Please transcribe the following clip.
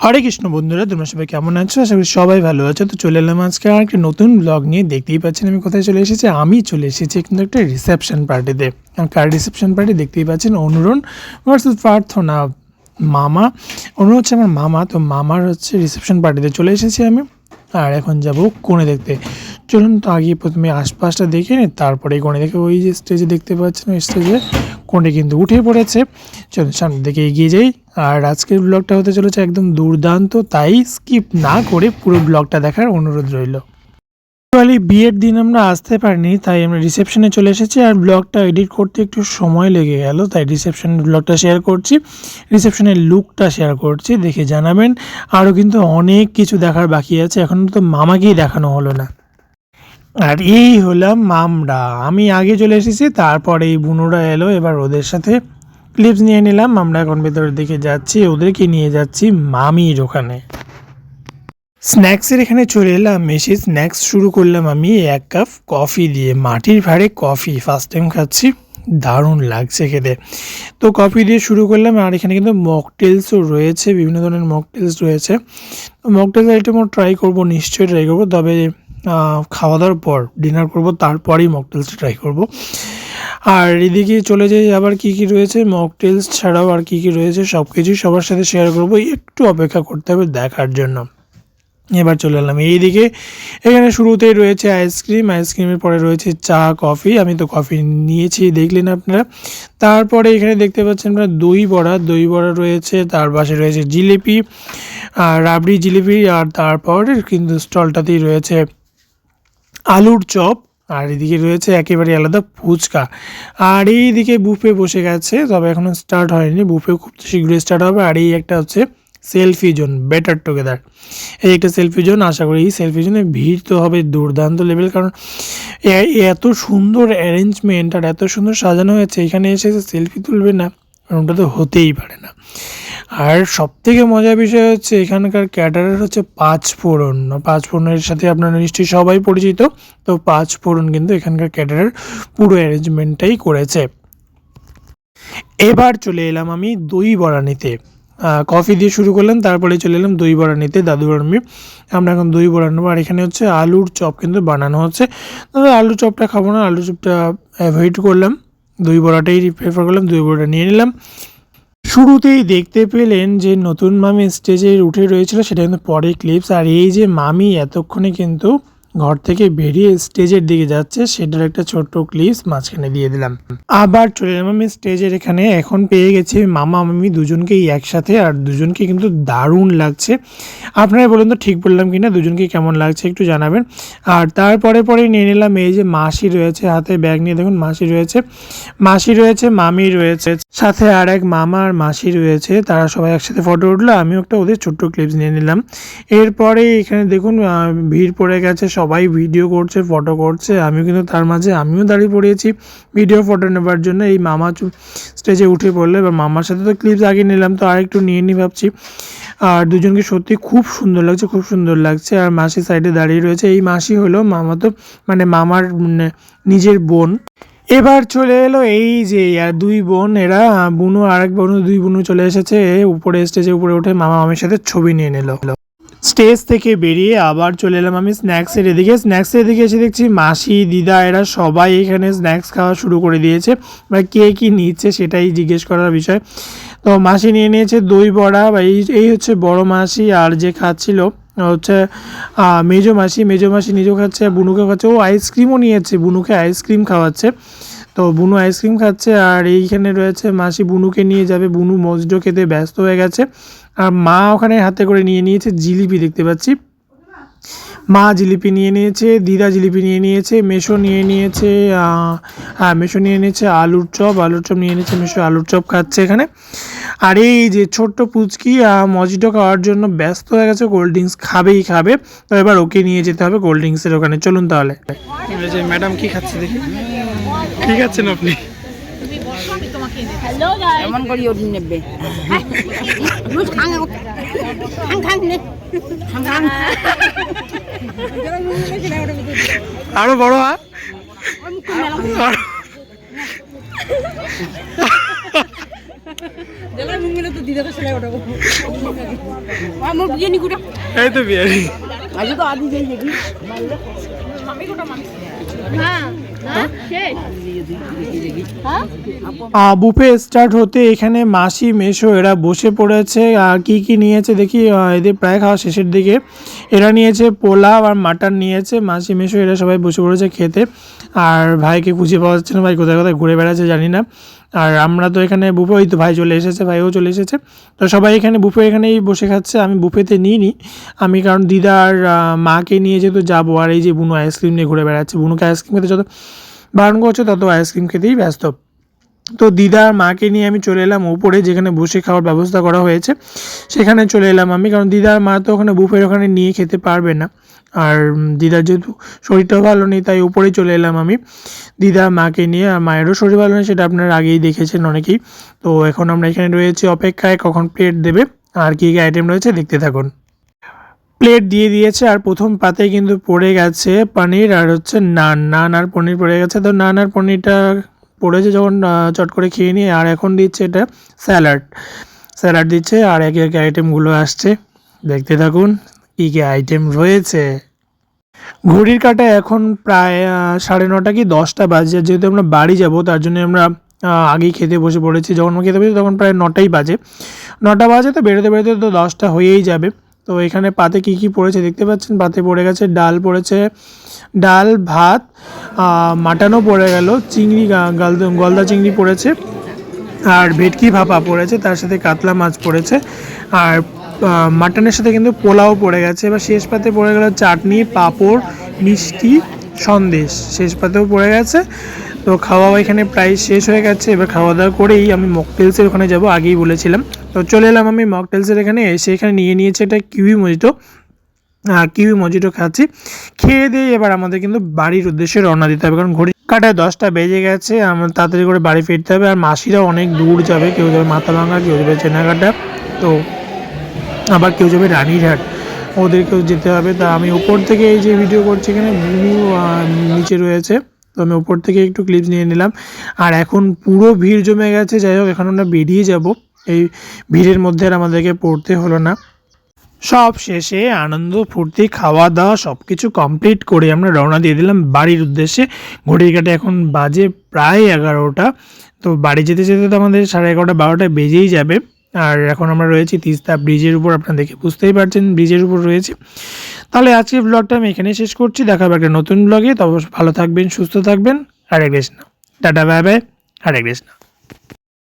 হরে কৃষ্ণ বন্ধুরা, তোমরা সবাই কেমন আছো? আশা করি সবাই ভালো আছো। তো চলে এলাম আজকে আর একটা নতুন ব্লগ নিয়ে। দেখতেই পাচ্ছেন আমি কোথায় চলে এসেছি? আমি চলে এসেছি কিন্তু একটা রিসেপশন পার্টিতে কার রিসেপশন পার্টি দেখতেই পাচ্ছেন অনুরণ ভার্সেস প্রার্থনা মামা। অনুরণ হচ্ছে আমার মামা, তো মামার হচ্ছে রিসেপশন পার্টিতে চলে এসেছি আমি। আর এখন যাব কোণে দেখতে। চলুন তো আগে প্রথমে আশপাশটা দেখে নিই, তারপরে কোণে দেখে ওই যে স্টেজে দেখতে পাচ্ছেন, ওই স্টেজে কোণে কিন্তু উঠে পড়েছে। চলুন সামনের দিকে এগিয়ে যাই, আর আজকের ব্লগটা হতে চলেছে একদম দুর্দান্ত, তাই স্কিপ না করে পুরো ব্লগটা দেখার অনুরোধ রইল। অ্যাকচুয়ালি বিয়ের দিন আমরা আসতে পারিনি, তাই আমরা রিসেপশনে চলে এসেছি, আর ব্লগটা এডিট করতে একটু সময় লেগে গেল, তাই রিসেপশনের ব্লগটা শেয়ার করছি। রিসেপশনের লুকটা শেয়ার করছি, দেখে জানাবেন। আরও কিন্তু অনেক কিছু দেখার বাকি আছে, এখনও তো মামাকেই দেখানো হলো না। আর এই হলাম মামরা। আমি আগে চলে এসেছি, তারপরে এই বুনোরা এলো, এবার ওদের সাথে ক্লিপস নিয়ে নিলাম। আমরা এখন ভেতরের দিকে যাচ্ছি, ওদেরকে নিয়ে যাচ্ছি মামির ওখানে। স্ন্যাক্সের এখানে চলে এলাম, এসে স্ন্যাক্স শুরু করলাম আমি এক কাপ কফি দিয়ে। মাটির ভাড়ে কফি ফার্স্ট টাইম খাচ্ছি, দারুণ লাগছে খেতে। তো কফি দিয়ে শুরু করলাম, আর এখানে কিন্তু মকটেলসও রয়েছে, বিভিন্ন ধরনের মকটেলস রয়েছে। মকটেলস আইটেমও ট্রাই করব, নিশ্চয়ই ট্রাই করব, তবে খাওয়া দাওয়ার পর ডিনার করব, তারপরেই মকটেলসটা ট্রাই করব। আর এদিকে চলে যাই, আবার কি কি রয়েছে? মকটেলস ছাড়াও আর কি কি রয়েছে? সব কিছুই সবার সাথে শেয়ার করব। একটু অপেক্ষা করতে হবে দেখার জন্য। এবার চলে এলাম। এইদিকে এখানে শুরুতেই রয়েছে আইসক্রিম আইসক্রিমের পরে রয়েছে চা কফি আমি তো কফি নিয়েছি, দেখলেন আপনারা। তারপরে এখানে দেখতে পাচ্ছেন আপনারা দই বড়া। দই বড়া রয়েছে, তার পাশে রয়েছে জিলিপি আর রাবড়ি জিলিপি, আর তারপর কিন্তু স্টলটাতেই রয়েছে আলুর চপ, আর এদিকে রয়েছে একেবারে আলাদা ফুচকা। আর এইদিকে বুফে বসে গেছে, তবে এখনও স্টার্ট হয়নি। বুফে খুব শীঘ্রই স্টার্ট হবে। আর এই একটা হচ্ছে সেলফি জোন বেটার টুগেদার এই একটা সেলফি জোন আশা করি এই সেলফি জোনে ভিড় তো হবে দুর্দান্ত লেভেল কারণ এত সুন্দর অ্যারেঞ্জমেন্ট আর এত সুন্দর সাজানো হয়েছে, এখানে এসে সেলফি তুলবে না ওটা তো হতেই পারে না। আর সব থেকে মজার বিষয় হচ্ছে এখানকার ক্যাটারার হচ্ছে পাঁচ ফোড়ন। পাঁচ ফোড়নের সাথে আপনারা নিশ্চয়ই সবাই পরিচিত, তো পাঁচ ফোড়ন কিন্তু এখানকার ক্যাটারার পুরো অ্যারেঞ্জমেন্টটাই করেছে। এবার চলে এলাম আমি দই বড়া নিতে কফি দিয়ে শুরু করলাম তারপরে চলে এলাম দই বড়া নিতে দাদুর আমি আমরা এখন দই বড়া নেব আর এখানে হচ্ছে আলুর চপ কিন্তু বানানো হচ্ছে। তবে আলুর চপটা খাব না, আলুর চপটা অ্যাভয়েড করলাম। দই বড়াটাই প্রেফার করলাম, দই বড়াটা নিয়ে নিলাম। শুরুতেই দেখতে পেলেন যে নতুন মামি স্টেজে উঠে রয়েছিল, সেটা কিন্তু পরে ক্লিপস আর এই যে মামি, এতক্ষণে কিন্তু ঘর থেকে বেরিয়ে স্টেজের দিকে যাচ্ছে, সেটার একটা ছোট্ট ক্লিপস মাঝখানে দিয়ে দিলাম। আবার চলে এলাম আমি স্টেজের এখানে। এখন পেয়ে গেছি মামা, মামি দুজনকেই একসাথে, আর দুজনকে কিন্তু দারুণ লাগছে। আপনারা বলুন তো ঠিক বললাম কিনা, দুজনকে কেমন লাগছে একটু জানাবেন। আর তারপরে পরে নিয়ে নিলাম এই যে মাসি রয়েছে হাতে ব্যাগ নিয়ে। দেখুন, মাসি রয়েছে মাসি রয়েছে, মামি রয়েছে, সাথে আর এক মামা আর মাসি রয়েছে, তারা সবাই একসাথে ফটো উঠল, আমিও একটা ওদের ছোট্ট ক্লিপস নিয়ে নিলাম। এরপরে এখানে দেখুন ভিড় পড়ে গেছে সবাই ভিডিও করছে ফটো করছে, আমিও কিন্তু তার মাঝে আমিও দাঁড়িয়ে পড়েছি। ভিডিও ফটো নেবার জন্য এই মামা স্টেজে উঠে পড়ল। এবার মামার সাথে তো ক্লিপস আগে নিলাম, তো আরেকটু নিয়ে নি ভাবছি। আর দুজনকে সত্যি খুব সুন্দর লাগছে, খুব সুন্দর লাগছে। আর মাসি সাইডে দাঁড়িয়ে রয়েছে। এই মাসি হলো মামা তো মানে মামার নিজের বোন। এবার চলে এলো এই যে দুই বোন, এরা, বুনু আর এক বোনু, দুই বুনু চলে এসেছে। উপরে স্টেজে উপরে উঠে মামা মামির সাথে ছবি নিয়ে নিল। স্টেজ থেকে বেরিয়ে আবার চলে এলাম আমি স্ন্যাক্সের এদিকে। স্ন্যাক্সের এদিকে এসে দেখছি মাসি, দিদা এরা সবাই এখানে স্ন্যাক্স খাওয়া শুরু করে দিয়েছে। বা কে কি নিচ্ছে সেটাই জিজ্ঞেস করার বিষয়। তো মাসি নিয়ে নিয়েছে দই বড়া, বা এই এই হচ্ছে বড় মাসি আর যে খাচ্ছিল, হচ্ছে মেজো মাসি। মেজো মাসি নিজেও খাচ্ছে বুনুকে খাচ্ছে। ও আইসক্রিমও নিয়েছে, বুনুকে আইসক্রিম খাওয়াচ্ছে। তো বুনু আইসক্রিম খাচ্ছে আর এইখানে রয়েছে মাসি বুনুকে নিয়ে যাবে। বুনু মজডো খেতে ব্যস্ত হয়ে গেছে। আর মা ওখানে হাতে করে নিয়ে নিয়েছে জিলিপি দেখতে পাচ্ছি। মা জিলিপি নিয়ে নিয়েছে, দিদা জিলিপি নিয়ে নিয়েছে, মেশো নিয়ে নিয়েছে হ্যাঁ মেশো নিয়ে নিয়েছে আলুর চপ আলুর চপ নিয়ে নিয়েছে, মেশো আলুর চপ খাচ্ছে এখানে। আর এই যে ছোট্ট পুচকি মজিটো খাওয়ার জন্য ব্যস্ত হয়ে গেছে, কোল্ড ড্রিঙ্কস খাবেই খাবে। তো এবার ওকে নিয়ে যেতে হবে কোল্ড ড্রিঙ্কসের ওখানে। চলুন তাহলে। ম্যাডাম কি খাচ্ছে দেখি। কি খাচ্ছেন আপনি? এমন করি ওটি নেবে। আরও বড় গুড়া এই তো বিয়ারি হ্যাঁ হ্যাঁ শেষ হ্যাঁ। বুফে স্টার্ট হতে এখানে মাসি, মেশো, এরা বসে পড়েছে। আর কি কি নিয়েছে দেখি এদের প্রায় খাওয়া শেষের দিকে। এরা নিয়েছে পোলাও আর মাটন নিয়েছে। মাসি, মেশো, এরা সবাই বসে পড়েছে খেতে। আর ভাইকে খুঁজে পাওয়া যাচ্ছে না। ভাই কোথায় কোথায় ঘুরে বেড়াচ্ছে জানি না। আর আমরা তো এখানে বুফে, ওই তো ভাই চলে এসেছে, ভাইও চলে এসেছে। তো সবাই এখানে বুফে এখানেই বসে খাচ্ছে, আমি বুফেতে নিইনি। আমি কারণ দিদার মাকে নিয়ে যেহেতু যাব, আর এই যে বুনু আইসক্রিম নিয়ে ঘুরে বেড়াচ্ছে, বুনুকে আইসক্রিম খেতে যত বারণ করছে, তত আইসক্রিম খেতেই ব্যস্ত। তো দিদা আর মাকে নিয়ে আমি চলে এলাম উপরে যেখানে বসে খাওয়ার ব্যবস্থা করা হয়েছে, সেখানে চলে এলাম আমি, কারণ দিদা আর মা তো ওখানে বুফের ওখানে নিয়ে খেতে পারবে না। আর দিদার যেহেতু শরীরটাও ভালো নেই, তাই উপরে চলে এলাম আমি। দিদা মাকে নিয়ে আর মায়েরও শরীর ভালো নেই, সেটা আপনারা আগেই দেখেছেন অনেকেই। তো এখন আমরা এখানে রয়েছি অপেক্ষায়, কখন প্লেট দেবে, আর কী কী আইটেম রয়েছে দেখতে থাকুন। প্লেট দিয়ে দিয়েছে, আর প্রথম পাতে কিন্তু পড়ে গেছে পনির আর হচ্ছে নান। নান আর পনির পড়ে গেছে, তো নান আর পনিরটা পড়েছে যখন চট করে খেয়ে নিয়ে, আর এখন দিচ্ছে এটা স্যালাড। স্যালাড দিচ্ছে, আর একে একে আইটেমগুলো আসছে। দেখতে থাকুন। কী কী আইটেম রয়েছে? ঘড়ির কাটা এখন প্রায় সাড়ে নটা কি দশটা বাজে। যেহেতু আমরা বাড়ি যাব তার জন্য আমরা আগেই খেতে বসে পড়েছি। যখন খেতে বসেছি তখন প্রায় নটাই বাজে। নটা বাজে তো বেরোতে বেরোতে তো দশটা হয়েই যাবে। তো এখানে পাতে কি কি পড়েছে দেখতে পাচ্ছেন? পাতে পড়ে গেছে ডাল পড়েছে ডাল ভাত আহ, মাটনও পড়ে গেল চিংড়ি গলদা চিংড়ি পড়েছে। আর ভেটকি ভাপা পড়েছে তার সাথে কাতলা মাছ পড়েছে। আর মাটনের সাথে কিন্তু পোলাও পড়ে গেছে। এবার শেষ পাতে পড়ে গেল চাটনি, পাঁপড়, মিষ্টি, সন্দেশ। শেষ পাতেও পড়ে গেছে। তো খাওয়া এখানে প্রায় শেষ হয়ে গেছে। এবার খাওয়া দাওয়া করেই আমি মকটেলসের ওখানে যাব, আগেই বলেছিলাম। তো চলে এলাম আমি মকটেলসের এখানে। এসে এখানে নিয়ে নিয়েছে এটা কিউই মজিটো। কিউই মজিটো খাচ্ছি। খেয়ে দিয়ে এবার আমাদের কিন্তু বাড়ির উদ্দেশ্যে রওনা দিতে হবে। কারণ ঘড়ি কাটায় দশটা বেজে গেছে। আমার তাড়াতাড়ি করে বাড়ি ফিরতে হবে। আর মাসিরাও অনেক দূর যাবে। কেউ যাবে মাথাভাঙা কেউ যাবে চেনাকাটা। তো আবার কেউ যাবে রানীরহাট। ওদেরকেও যেতে হবে। তা আমি উপর থেকে এই যে ভিডিও করছি এখানে আহ, নিচে রয়েছে। তো আমি উপর থেকে একটু ক্লিপস নিয়ে নিলাম। আর এখন পুরো ভিড় জমে গেছে। যাই হোক এখন আমরা বেরিয়ে যাব। এই ভিড়ের মধ্যে আর আমাদেরকে পড়তে হলো না। সব শেষে আনন্দ ফুর্তি খাওয়া দাওয়া সব কিছু কমপ্লিট করে আমরা রওনা দিয়ে দিলাম বাড়ির উদ্দেশ্যে। ঘড়ির কাটে এখন বাজে প্রায় এগারোটা। তো বাড়ি যেতে যেতে তো আমাদের সাড়ে এগারোটা বারোটা বেজেই যাবে। আর এখন আমরা রয়েছি তিস্তা ব্রিজের উপর, আপনারা দেখে বুঝতেই পারছেন ব্রিজের উপর রয়েছে। তাহলে আজকের ব্লগটা আমি এখানেই শেষ করছি দেখা হবে একটা নতুন ব্লগে তবে ভালো থাকবেন, সুস্থ থাকবেন, Hare Krishna. Tata, bye bye, Hare Krishna.